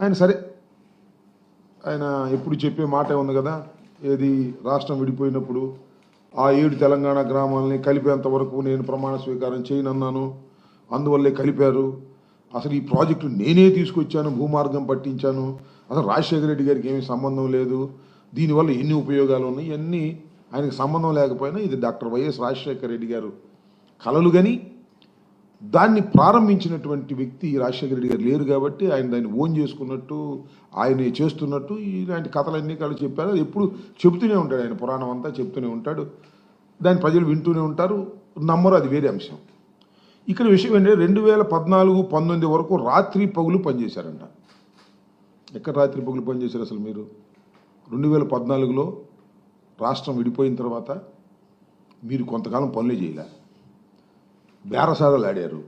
ఆయన సరే. ఆయన ఎప్పుడు చెప్పే మాట ఉంది కదా ఏది రాష్ట్రం విడిపోయినప్పుడు ఆ ఏడు తెలంగాణ గ్రామాలని కలిపేంత వరకు నేను ప్రమాణ స్వీకారం చేయనన్నాను. అందువల్లే కలిపారు. అసలు ఈ ప్రాజెక్టు నేనే తీసుకొచ్చాను భూమార్గం పట్టించాను. అసలు రాజశేఖర రెడ్డి గారికి ఏమీ సంబంధం లేదు. దీనివల్ల ఎన్ని ఉపయోగాలు ఉన్నాయి? ఇవన్నీ ఆయనకు సంబంధం లేకపోయినా ఇది డాక్టర్ వైఎస్ రాజశేఖర రెడ్డి గారు కలలు కానీ దాన్ని ప్రారంభించినటువంటి వ్యక్తి రాజశేఖర రెడ్డి గారు లేరు కాబట్టి ఆయన దాన్ని ఓన్ చేసుకున్నట్టు ఆయన చేస్తున్నట్టు ఇలాంటి కథలన్నీ కాళ్ళు చెప్పారు. ఎప్పుడు చెబుతూనే ఉంటాడు ఆయన పురాణం అంతా చెప్తూనే ఉంటాడు. దాన్ని ప్రజలు వింటూనే ఉంటారు. నమ్మరు అది వేరే అంశం. ఇక్కడ విషయం ఏంటంటే రెండు వేల పద్నాలుగు పంతొమ్మిది వరకు రాత్రి పగులు పనిచేశారంట. ఎక్కడ రాత్రి పగులు పనిచేశారు అసలు మీరు? రెండు వేల పద్నాలుగులో రాష్ట్రం విడిపోయిన తర్వాత మీరు కొంతకాలం పనులే చేయలే. బేరసారాలు ఆడారు.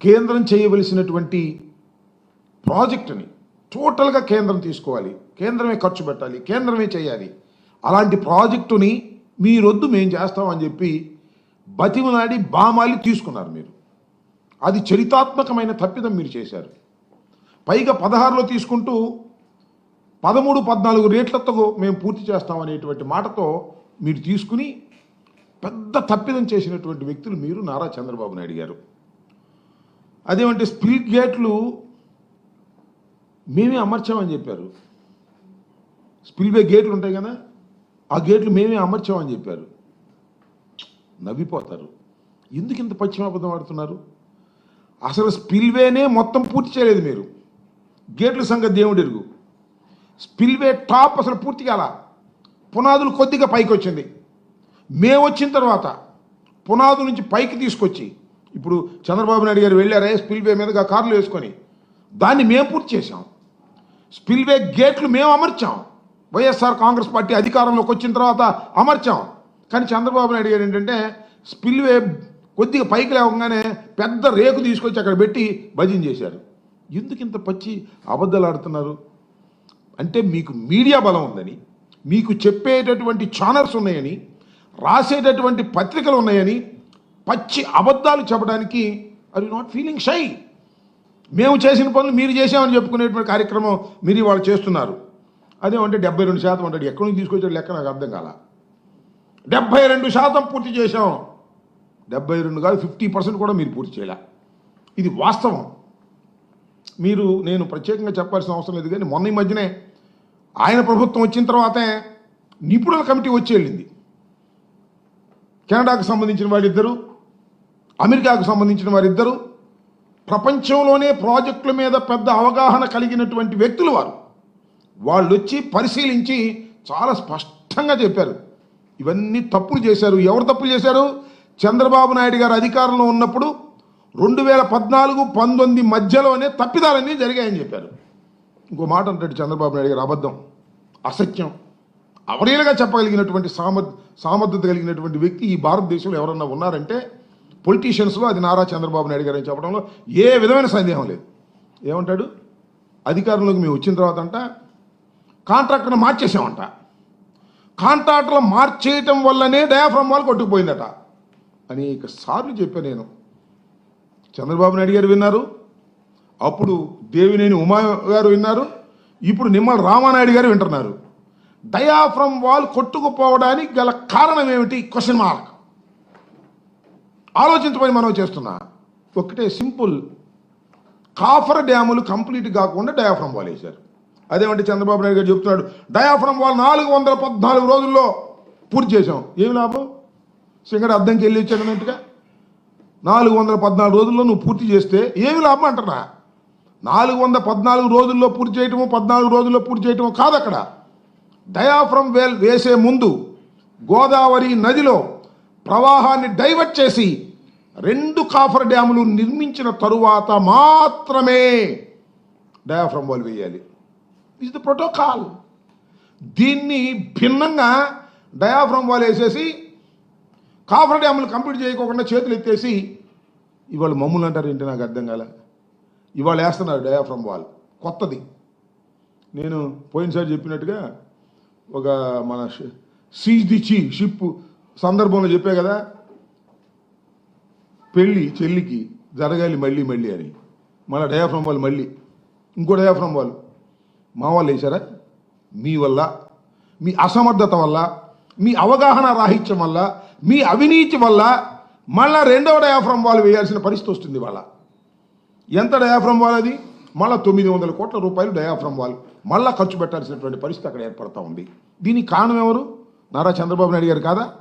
కేంద్రం చేయవలసినటువంటి ప్రాజెక్టుని టోటల్గా కేంద్రం తీసుకోవాలి. కేంద్రమే ఖర్చు పెట్టాలి కేంద్రమే చేయాలి. అలాంటి ప్రాజెక్టుని మీరొద్దు మేము చేస్తామని చెప్పి బతిమలాడి బామాలి తీసుకున్నారు మీరు. అది చరితాత్మకమైన తప్పిదం మీరు చేశారు. పైగా పదహారులో తీసుకుంటూ పదమూడు పద్నాలుగు రేట్లతో మేము పూర్తి చేస్తామనేటువంటి మాటతో మీరు తీసుకుని పెద్ద తప్పిదం చేసినటువంటి వ్యక్తులు మీరు నారా చంద్రబాబు నాయుడు గారు. అదేమంటే స్పీడ్ గేట్లు మేమే అమర్చామని చెప్పారు. స్పిల్వే గేట్లు ఉంటాయి కదా ఆ గేట్లు మేమే అమర్చామని చెప్పారు. నవ్విపోతారు. ఎందుకు ఇంత పశ్చిమాబద్ధం ఆడుతున్నారు అసలు స్పిల్వేనే మొత్తం పూర్తి చేయలేదు మీరు. గేట్ల సంగతి దేవుడు ఎరుగు. స్పిల్వే టాప్ అసలు పూర్తి కాల. పునాదులు కొద్దిగా పైకి వచ్చింది మేము వచ్చిన తర్వాత పునాదు నుంచి పైకి తీసుకొచ్చి ఇప్పుడు చంద్రబాబు నాయుడు గారు వెళ్ళారే స్పిల్వే మీదుగా కార్లు వేసుకొని దాన్ని మేము పూర్తి చేశాం. స్పిల్వే గేట్లు మేము అమర్చాం. వైఎస్ఆర్ కాంగ్రెస్ పార్టీ అధికారంలోకి వచ్చిన తర్వాత అమర్చాం. కానీ చంద్రబాబు నాయుడు గారు ఏంటంటే స్పిల్వే కొద్దిగా పైకి లేవగానే పెద్ద రేకు తీసుకొచ్చి అక్కడ పెట్టి భజన చేశారు. ఎందుకు ఇంత పచ్చి అబద్ధాలు ఆడుతున్నారు? అంటే మీకు మీడియా బలం ఉందని మీకు చెప్పేటటువంటి ఛానల్స్ ఉన్నాయని రాసేటటువంటి పత్రికలు ఉన్నాయని పచ్చి అబద్ధాలు చెప్పడానికి ఆర్ నాట్ ఫీలింగ్ షై మేము చేసిన పనులు మీరు చేసామని చెప్పుకునేటువంటి కార్యక్రమం మీరు ఇవాళ చేస్తున్నారు. అదేమంటే డెబ్బై రెండు శాతం అంటాడు. ఎక్కడి నుంచి తీసుకొచ్చాడు లెక్క నాకు అర్థం కాల. డెబ్బై రెండు శాతం పూర్తి చేశాం. డెబ్బై రెండు కాదు ఫిఫ్టీ పర్సెంట్ కూడా మీరు పూర్తి చేయలే. ఇది వాస్తవం. మీరు నేను ప్రత్యేకంగా చెప్పాల్సిన అవసరం లేదు కానీ మొన్న ఈ మధ్యనే ఆయన ప్రభుత్వం వచ్చిన తర్వాతే నిపుణుల కమిటీ వచ్చి వెళ్ళింది. కెనడాకు సంబంధించిన వారిద్దరు అమెరికాకు సంబంధించిన వారిద్దరు ప్రపంచంలోనే ప్రాజెక్టుల మీద పెద్ద అవగాహన కలిగినటువంటి వ్యక్తులు వారు. వాళ్ళు వచ్చి పరిశీలించి చాలా స్పష్టంగా చెప్పారు. ఇవన్నీ తప్పులు చేశారు. ఎవరు తప్పులు చేశారు? చంద్రబాబు నాయుడు గారు అధికారంలో ఉన్నప్పుడు రెండు వేల పద్నాలుగు పంతొమ్మిది మధ్యలోనే తప్పిదాలన్నీ జరిగాయని చెప్పారు. ఇంకో మాట అంటాడు చంద్రబాబు నాయుడు గారు అబద్ధం అసత్యం. అవలీలగా చెప్పగలిగినటువంటి సామర్థ సామర్థ్యత కలిగినటువంటి వ్యక్తి ఈ భారతదేశంలో ఎవరన్నా ఉన్నారంటే పొలిటీషియన్స్లో అది నారా చంద్రబాబు నాయుడు గారు చెప్పడంలో ఏ విధమైన సందేహం లేదు. ఏమంటాడు? అధికారంలోకి మేము వచ్చిన తర్వాత అంట కాంట్రాక్టర్ని మార్చేసామంట కాంట్రాక్టర్లు మార్చేయటం వల్లనే డయాఫ్రమ్ వాళ్ళు కొట్టుకుపోయిందట. అనేక సార్లు చెప్పాను నేను. చంద్రబాబు నాయుడు గారు విన్నారు. అప్పుడు దేవినేని ఉమా గారు విన్నారు. ఇప్పుడు నిమ్మల రామానాయుడు గారు వింటున్నారు. డయాఫ్రమ్ వాల్ కొట్టుకుపోవడానికి గల కారణం ఏమిటి? క్వశ్చన్ మార్క్ ఆలోచించమని మనం చేస్తున్నా. ఒకటే సింపుల్. కాఫర్ డ్యాములు కంప్లీట్ కాకుండా డయాఫ్రమ్ వాల్ వేశారు. అదేమంటే చంద్రబాబు నాయుడు గారు చెప్తున్నాడు డయాఫ్రమ్ వాల్ నాలుగు వందల పద్నాలుగు రోజుల్లో పూర్తి చేసాం ఏమి లాభం? సింగడు అద్దంకి వెళ్ళి వచ్చాడన్నట్టుగా నాలుగు వందల పద్నాలుగు రోజుల్లో నువ్వు పూర్తి చేస్తే ఏమి లాభం అంటున్నా నాలుగు వందల పద్నాలుగు రోజుల్లో పూర్తి చేయటము పద్నాలుగు రోజుల్లో పూర్తి చేయటము కాదు అక్కడ. డయాఫ్రమ్ వేల్ వేసే ముందు గోదావరి నదిలో ప్రవాహాన్ని డైవర్ట్ చేసి రెండు కాఫర్ డ్యాములు నిర్మించిన తరువాత మాత్రమే డయాఫ్రమ్ వాల్ వేయాలి. ఇస్ ద ప్రోటోకాల్ దీన్ని భిన్నంగా డయాఫ్రమ్ వాల్ వేసేసి కాఫర్ డ్యాములు కంప్లీట్ చేయకోకుండా చేతులు ఎత్తేసి ఇవాళ మమ్ములు అంటారు ఏంటి నాకు అర్థం కాల. ఇవాళ వేస్తున్నారు డయాఫ్రమ్ వాల్. కొత్తది. నేను పోయినసారి చెప్పినట్టుగా ఒక మన సీజ్ ది చీ షిప్ సందర్భంలో చెప్పే కదా పెళ్ళి చెల్లికి జరగాలి మళ్ళీ మళ్ళీ అని. మళ్ళీ డయాఫ్రమ్ వాళ్ళు మళ్ళీ ఇంకో డయాఫ్రమ్ వాళ్ళు మా వాళ్ళు వేశారా? మీ వల్ల మీ అసమర్థత వల్ల మీ అవగాహన రాహిత్యం వల్ల మీ అవినీతి వల్ల మళ్ళా రెండవ డయాఫ్రమ్ వాళ్ళు వేయాల్సిన పరిస్థితి వస్తుంది వాళ్ళ. ఎంత డయాఫ్రమ్ వాల్ అది మళ్ళీ తొమ్మిది వందల కోట్ల రూపాయలు డయాఫ్రమ్ వాల్ మళ్ళీ ఖర్చు పెట్టాల్సినటువంటి పరిస్థితి అక్కడ ఏర్పడతా ఉంది. దీనికి కారణం ఎవరు? నారా చంద్రబాబు నాయుడు గారు కాదా?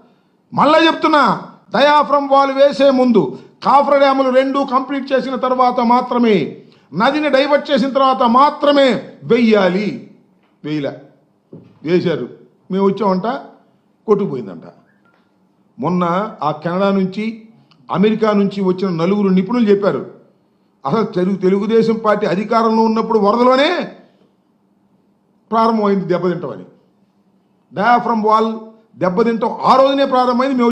మళ్ళా చెప్తున్నా డయాఫ్రమ్ వాల్ వేసే ముందు కాఫ్ర డ్యాములు రెండు కంప్లీట్ చేసిన తర్వాత మాత్రమే నదిని డైవర్ట్ చేసిన తర్వాత మాత్రమే వెయ్యాలి. వేయలే. వేశారు. మేము వచ్చామంట కొట్టుకుపోయిందంట. మొన్న ఆ కెనడా నుంచి అమెరికా నుంచి వచ్చిన నలుగురు నిపుణులు చెప్పారు. అసలు తెలుగు తెలుగుదేశం పార్టీ అధికారంలో ఉన్నప్పుడు వరదలోనే ప్రారంభమైంది దెబ్బతింటామని డయాఫ్రమ్ వాల్ దెబ్బతింటాం ఆ రోజునే ప్రారంభమైంది మేము